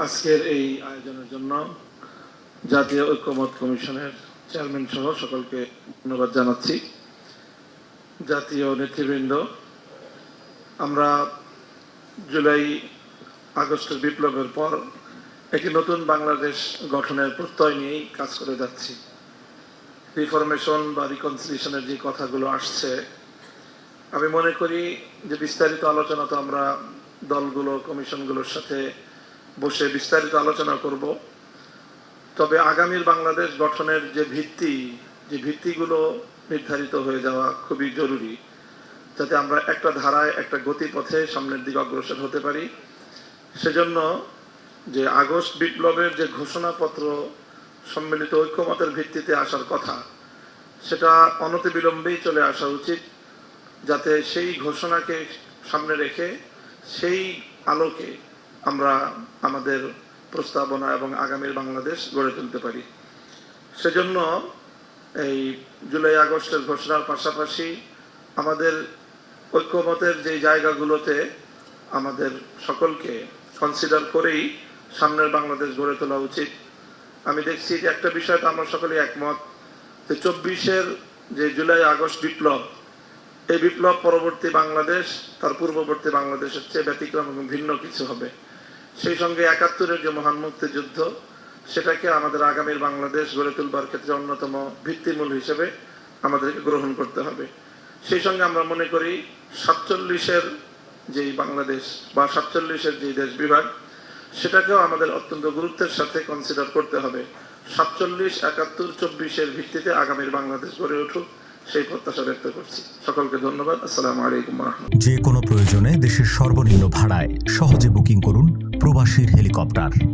আজকের এই আয়োজনের জন্য জাতীয় ঐক্যমত কমিশনের চেয়ারম্যান সহ সকলকে ধন্যবাদ জানাচ্ছি। জাতীয় নেতৃবৃন্দ, আমরা জুলাই আগস্টের বিপ্লবের পর একটি নতুন বাংলাদেশ গঠনের প্রত্যয় নিয়েই কাজ করে যাচ্ছি। রিফরমেশন বা রিকনসিলিয়েশনের যে কথাগুলো আসছে, আমি মনে করি যে বিস্তারিত আলোচনা তো আমরা দলগুলো, কমিশনগুলোর সাথে বসে বিস্তারিত আলোচনা করব। তবে আগামীর বাংলাদেশ গঠনের যে ভিত্তি, যে ভিত্তিগুলো নির্ধারিত হয়ে যাওয়া খুবই জরুরি, যাতে আমরা একটা ধারায়, একটা গতিপথে সামনের দিকে অগ্রসর হতে পারি। সেজন্য যে আগস্ট বিপ্লবের যে ঘোষণাপত্র, সম্মিলিত ঐক্যমতের ভিত্তিতে আসার কথা, সেটা অনতিবিলম্বেই চলে আসা উচিত, যাতে সেই ঘোষণাকে সামনে রেখে, সেই আলোকে আমরা আমাদের প্রস্তাবনা এবং আগামীর বাংলাদেশ গড়ে তুলতে পারি। সেজন্য এই জুলাই আগস্টের ঘোষণার পাশাপাশি আমাদের ঐক্যমতের যে জায়গাগুলোতে আমাদের সকলকে কনসিডার করেই সামনের বাংলাদেশ গড়ে তোলা উচিত। আমি দেখছি যে একটা বিষয়টা আমরা সকলে একমত, যে চব্বিশের যে জুলাই আগস্ট বিপ্লব এই বিপ্লব পরবর্তী বাংলাদেশ, তার পূর্ববর্তী বাংলাদেশের চেয়ে ব্যতিক্রম এবং ভিন্ন কিছু হবে। সেই সঙ্গে একাত্তরের যে মহান মুক্তিযুদ্ধ, সেটাকে আমাদের আগামীর বাংলাদেশ গড়ে তুলবার ক্ষেত্রে অন্যতম ভিত্তিমূল হিসেবে আমাদেরকে গ্রহণ করতে হবে। সেই সঙ্গে আমরা মনে করি, সাতচল্লিশের যেই বাংলাদেশ বা সাতচল্লিশের যে দেশ বিভাগ, সেটাকেও আমাদের অত্যন্ত গুরুত্বের সাথে কনসিডার করতে হবে। সাতচল্লিশ, একাত্তর, চব্বিশের ভিত্তিতে আগামীর বাংলাদেশ গড়ে উঠুক। সেই প্রত্যাশা ব্যক্ত করছি। সকলকে ধন্যবাদ। আসসালামু আলাইকুম যে কোনো প্রয়োজনে দেশের সর্বনিম্ন ভাড়ায় সহজে বুকিং করুন প্রবাসীর হেলিকপ্টার।